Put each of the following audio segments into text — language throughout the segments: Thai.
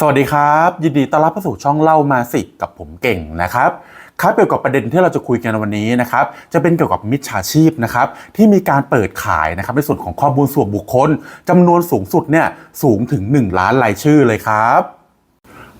สวัสดีครับ ยินดีต้อนรับเข้าสู่ช่องเล่ามาสิกับผมเก่งนะครับครับเกี่ยวกับประเด็นที่เราจะคุยกันวันนี้นะครับจะเป็นเกี่ยวกับมิจฉาชีพนะครับที่มีการเปิดขายนะครับในส่วนของข้อมูลส่วนบุคคลจำนวนสูงสุดเนี่ยสูงถึง 1 ล้านรายชื่อเลยครับ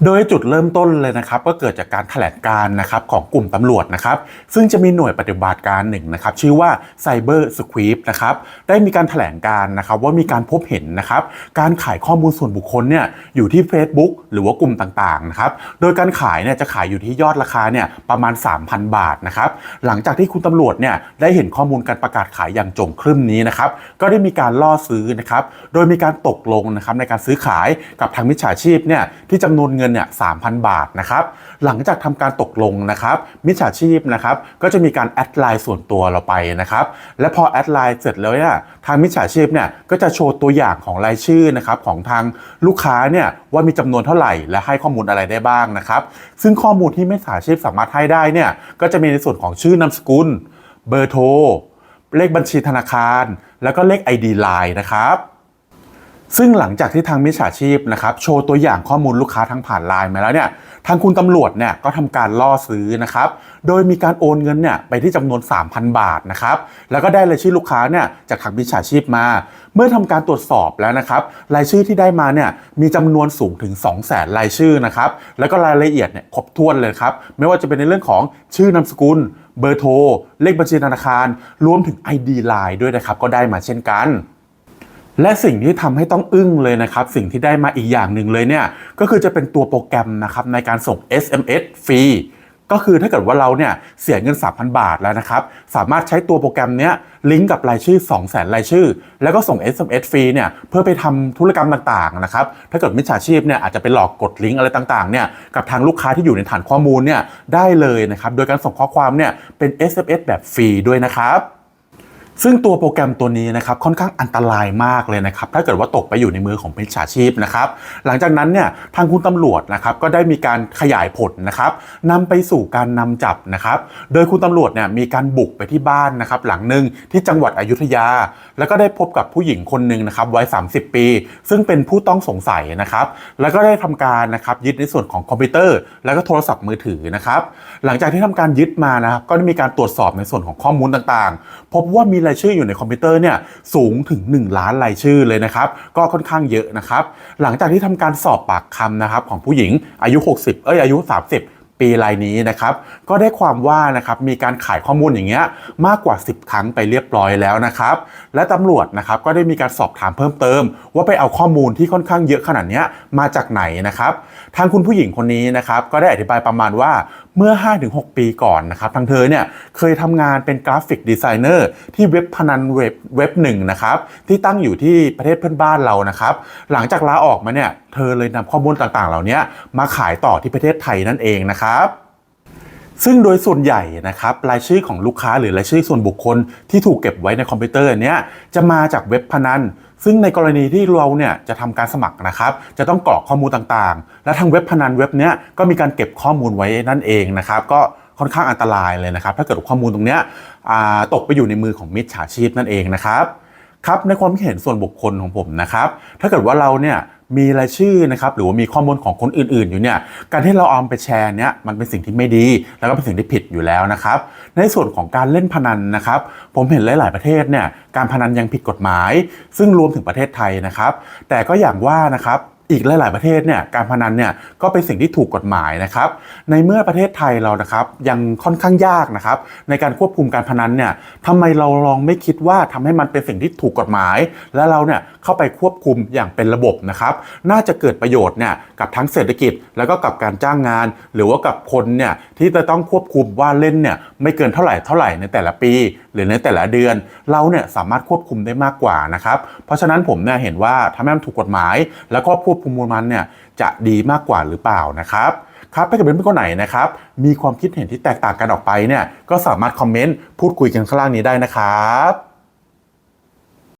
โดยจุดเริ่มต้นเลยนะครับก็เกิดจากการแถลงการนะครับของกลุ่มตำรวจนะครับซึ่งจะมีหน่วยปฏิบัติการหนึ่งนะครับชื่อว่า Cyber Sweep นะครับได้มีการแถลงการนะครับว่ามีการพบเห็นนะครับการขายข้อมูลส่วนบุคคลเนี่ยอยู่ที่ Facebook หรือว่ากลุ่มต่างๆนะครับโดยการขายเนี่ยจะขายอยู่ที่ยอดราคาเนี่ยประมาณ 3,000 บาทนะครับหลังจากที่คุณตำรวจเนี่ยได้เห็นข้อมูลการประกาศขายอย่างจงครึ่มนี้นะครับก็ได้มีการล่อซื้อนะครับโดยมีการตกลงนะครับในการซื้อขายกับทางมิจฉาชีพเนี่ยที่จำนวนเงินนเนี่ย3,000บาทนะครับ หลังจากทำการตกลงนะครับมิจฉาชีพนะครับก็จะมีการแอดไลน์ส่วนตัวเราไปนะครับ และพอแอดไลน์เสร็จแล้วเนี่ยทางมิจฉาชีพเนี่ยก็จะโชว์ตัวอย่างของรายชื่อนะครับของทางลูกค้าเนี่ยว่ามีจำนวนเท่าไหร่ และให้ข้อมูลอะไรได้บ้างนะครับ ซึ่งข้อมูลที่มิจฉาชีพสามารถให้ได้เนี่ยก็จะมีในส่วนของชื่อนามสกุล เบอร์โทรเลขบัญชีธนาคาร แล้วก็เลข ID Line นะครับ ซึ่งหลังจากที่ทางมิจฉาชีพนะครับโชว์ตัวอย่างข้อมูลลูกค้าทั้งผ่านไลน์มาแล้วเนี่ยทางคุณตำรวจเนี่ยก็ทำการล่อซื้อนะครับโดยมีการโอนเงินเนี่ยไปที่จำนวน 3,000 บาทนะครับแล้วก็ได้รายชื่อลูกค้าเนี่ยจากทางมิจฉาชีพมา เมื่อทำการตรวจสอบแล้วนะครับรายชื่อที่ได้มาเนี่ยมีจำนวนสูงถึง 2 0 0 0 0 0รายชื่อนะครับแล้วก็รายละเอียดเนี่ยครบถ้วนเลยครับไม่ว่าจะเป็นในเรื่องของชื่อนามสกุล เบอร์โทร เลขบัญชีธนาคาร รวมถึง ID Line ด้วยนะครับก็ได้มาเช่นกัน และสิ่งที่ทำให้ต้องอึ้งเลยนะครับ สิ่งที่ได้มาอีกอย่างหนึ่งเลยเนี่ย ก็คือจะเป็นตัวโปรแกรมนะครับในการส่ง SMS ฟรีก็คือถ้าเกิดว่าเราเนี่ยเสียเงิน 3,000 บาทแล้วนะครับ สามารถใช้ตัวโปรแกรมเนี้ยลิงก์กับรายชื่อ 2 0 0 0 0 0 รายชื่อ แล้วก็ส่ง SMS ฟรีเนี่ยเพื่อไปทำธุรกรรมต่างๆนะครับถ้าเกิดมิจฉาชีพเนี่ยอาจจะไปหลอกกดลิงก์อะไรต่างๆเนี่ยกับทางลูกค้าที่อยู่ในฐานข้อมูลเนี่ยได้เลยนะครับโดยการส่งข้อความเนี่ยเป็น SMS แบบฟรีด้วยนะครับ ซึ่งตัวโปรแกรมตัวนี้นะครับค่อนข้างอันตรายมากเลยนะครับถ้าเกิดว่าตกไปอยู่ในมือของมิจฉาชีพนะครับหลังจากนั้นเนี่ยทางคุณตำรวจนะครับก็ได้มีการขยายผลนะครับนำไปสู่การนำจับนะครับโดยคุณตำรวจเนี่ยมีการบุกไปที่บ้านนะครับหลังหนึ่งที่จังหวัดอยุธยา แล้วก็ได้พบกับผู้หญิงคนหนึ่งนะครับวัย 30 ปี ซึ่งเป็นผู้ต้องสงสัยนะครับแล้วก็ได้ทำการนะครับยึดในส่วนของคอมพิวเตอร์ แล้วก็โทรศัพท์มือถือนะครับหลังจากที่ทำการยึดมานะครับก็ได้มีการตรวจสอบในส่วนของข้อมูลต่างๆ พบว่ามีรายชื่ออยู่ในคอมพิวเตอร์เนี่ยสูงถึง 1 ล้านรายชื่อเลยนะครับก็ค่อนข้างเยอะนะครับหลังจากที่ทำการสอบปากคำนะครับของผู้หญิงอายุ 60 เอ้ยอายุ 30ปีรายนี้นะครับก็ได้ความว่านะครับมีการขายข้อมูลอย่างเงี้ยมากกว่า 10 ครั้งไปเรียบร้อยแล้วนะครับและตำรวจนะครับก็ได้มีการสอบถามเพิ่มเติม ว่าไปเอาข้อมูลที่ค่อนข้างเยอะขนาดเนี้ยมาจากไหนนะครับทางคุณผู้หญิงคนนี้นะครับก็ได้อธิบายประมาณว่า เมื่อ 5-6 ปีก่อนนะครับทางเธอเนี่ยเคยทำงานเป็นกราฟิกดีไซเนอร์ที่เว็บพนันเว็บเว็บหนึ่งนะครับที่ตั้งอยู่ที่ประเทศเพื่อนบ้านเรานะครับ หลังจากลาออกมาเนี่ยเธอเลยนำข้อมูลต่างๆ เหล่านี้มาขายต่อที่ประเทศไทยนั่นเองนะครับ ซึ่งโดยส่วนใหญ่นะครับรายชื่อของลูกค้าหรือรายชื่อส่วนบุคคลที่ถูกเก็บไว้ในคอมพิวเตอร์นเนี้ยจะมาจากเว็บพนันซึ่งในกรณีที่เราเนี่ยจะทำการสมัครนะครับ จะต้องกรอกข้อมูลต่างๆ และทางเว็บพนันเว็บเนี้ยก็มีการเก็บข้อมูลไว้นั่นเองนะครับ ก็ค่อนข้างอันตรายเลยนะครับ ถ้าเกิดข้อมูลตรงเนี้ยตกไปอยู่ในมือของมิจฉาชีพนั่นเองนะครับครับในความคิดเห็นส่วนบุคคลของผมนะครับ ถ้าเกิดว่าเราเนี่ย มีรายชื่อนะครับหรือว่ามีข้อมูลของคนอื่น ๆ อยู่เนี่ยการที่เราเอาไปแชร์เนี่ยมันเป็นสิ่งที่ไม่ดีแล้วก็เป็นสิ่งที่ผิดอยู่แล้วนะครับในส่วนของการเล่นพนันนะครับ ผมเห็นหลาย ๆ ประเทศเนี่ยการพนันยังผิดกฎหมาย ซึ่งรวมถึงประเทศไทยนะครับ แต่ก็อย่างว่านะครับ อีกหลาย ๆ ประเทศเนี่ยการพนันเนี่ยก็เป็นสิ่งที่ถูกกฎหมายนะครับในเมื่อประเทศไทยเรานะครับยังค่อนข้างยากนะครับในการควบคุมการพนันเนี่ยทำไมเราลองไม่คิดว่าทำให้มันเป็นสิ่งที่ถูกกฎหมาย และเราเนี่ยเข้าไปควบคุมอย่างเป็นระบบนะครับน่าจะเกิดประโยชน์เนี่ยกับทั้งเศรษฐกิจ แล้วก็กับการจ้างงาน หรือว่ากับคนเนี่ยที่จะต้องควบคุมว่าเล่นเนี่ยไม่เกินเท่าไหร่เท่าไหร่ในแต่ละปี หรือในแต่ละเดือน เราเนี่ยสามารถควบคุมได้มากกว่านะครับเพราะฉะนั้นผมเนี่ยเห็นว่าถ้าแม่มันถูกกฎหมาย แล้วก็ควบคุมมันเนี่ยจะดีมากกว่าหรือเปล่านะครับครับถ้าเกิดเป็นเพื่อนคนไหนนะครับมีความคิดเห็นที่แตกต่างกันออกไปเนี่ยก็สามารถคอมเมนต์พูดคุยกันข้างล่างนี้ได้นะครับ